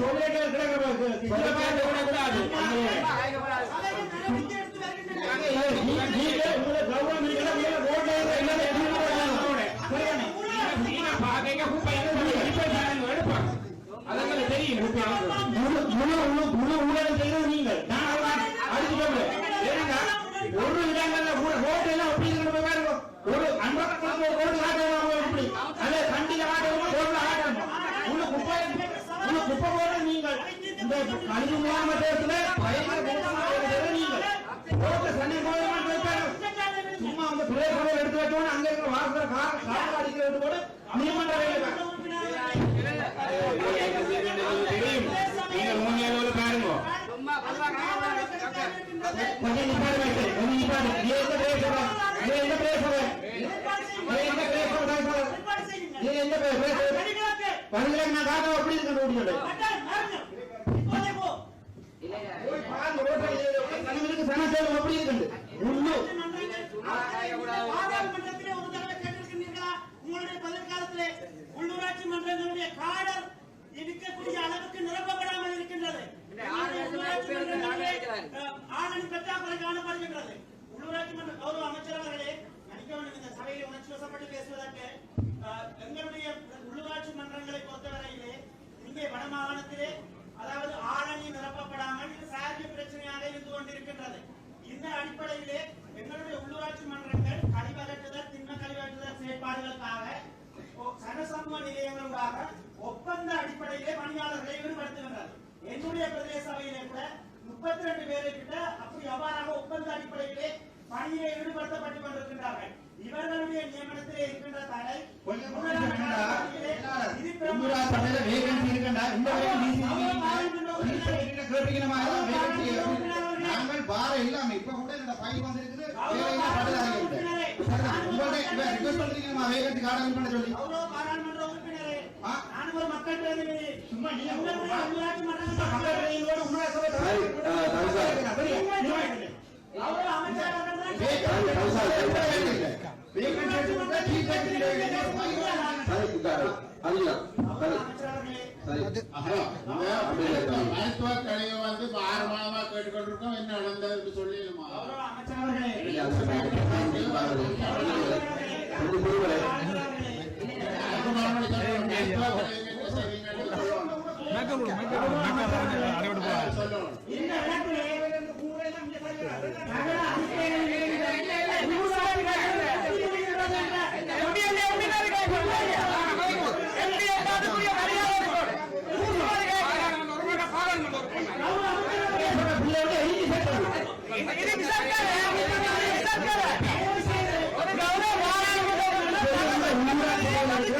சொல்லிட்டு கிடக்கு போய் வைப்பாங்க சும்மா அந்த பிரேசரை எடுத்து வச்சோன்னு அங்க இருக்கிற வாசல கார் கார் அடிக்கிறது கூட தெரியும் நீங்க மூணு பாருங்க கொஞ்சம் நிப்பாடு கொஞ்சம் நிப்பாடு. எந்த எந்த எந்த எந்த நான் காட்ட அப்படி இருக்க முடியாது. மன்றங்களுடைய காடர் இருக்கக்கூடிய அளவுக்கு நிரப்பப்படாமல் இருக்கின்றது. ஆளணி பற்றாக்குறை காணப்படுகின்றது. உள்ளூராட்சி மன்ற கௌரவ அமைச்சர் அவர்களே மன்னிக்க வேண்டும் இந்த சபையில் உணர்ச்சி வசப்பட்டு பேசுவதற்கு எங்களுடைய உள்ளூராட்சி மன்றங்களை பொறுத்தவரையிலே இங்கே வடமாகாணத்திலே அதாவது ஆளணி நிரப்பப்படாமல் சார்பு பிரச்சனையாக இருந்து கொண்டிருக்கின்றது. இந்த அடிப்படையிலே எங்களுடைய உள்ளூராட்சி மன்றங்கள் நிலையங்களுக்காக ஒப்பந்த அடிப்படையிலே பணியாளர்களை ஈடுபடுத்துகின்றது என்னுடைய பிரதேச சபையிலே கூட முப்பத்தி ரெண்டு பேரை கிட்ட அப்படி அவ்வாறாக ஒப்பந்த அடிப்படையிலே பணியிலே ஈடுபடுத்தப்பட்டு கொண்டிருக்கின்றார்கள். இவர்களுடைய நியமனத்திலே இருக்கின்ற தடை. நாங்கள் பார இல்லாம இப்ப கூட வந்திருக்குது. உங்கள்ட்ட பண்ண சொல்லி. சும்மா மருத்துவ கழிவு வந்து ஆறு மாதமா கேட்டுக்கொண்டிருக்கோம். என்ன நடந்ததுன்னு சொல்லிடுமா அதுக்கு Thank you.